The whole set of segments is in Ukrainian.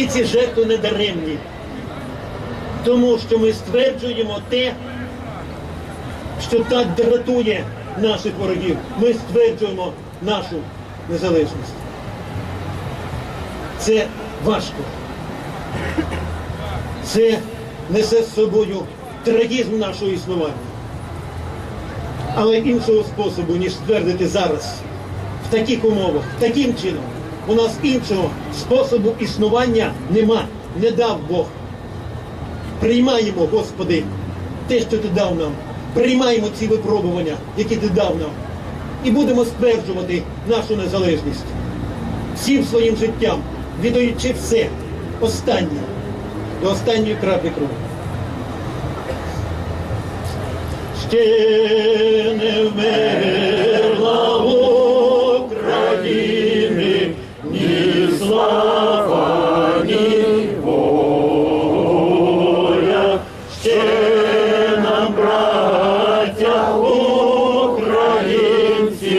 І ці жертви не даремні. Тому що ми стверджуємо те, що так дратує наших ворогів. Ми стверджуємо нашу незалежність. Це важко. Це несе з собою трагізм нашого існування. Але іншого способу, ніж ствердити зараз, в таких умовах, таким чином, у нас іншого способу існування нема, не дав Бог. Приймаємо, Господи, те, що Ти дав нам. Приймаємо ці випробування, які Ти дав нам. І будемо стверджувати нашу незалежність всім своїм життям, віддаючи все останнє, до останньої краплі крові. Ще не вмерла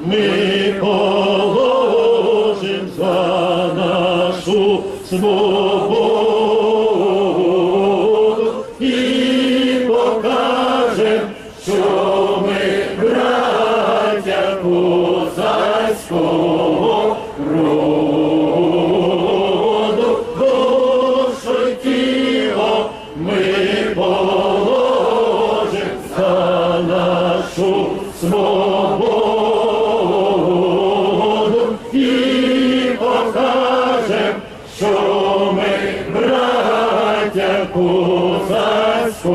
ми положим за нашу свободу і покажем, що ми браття козацького роду, тіло ми положим за нашу свободу козацького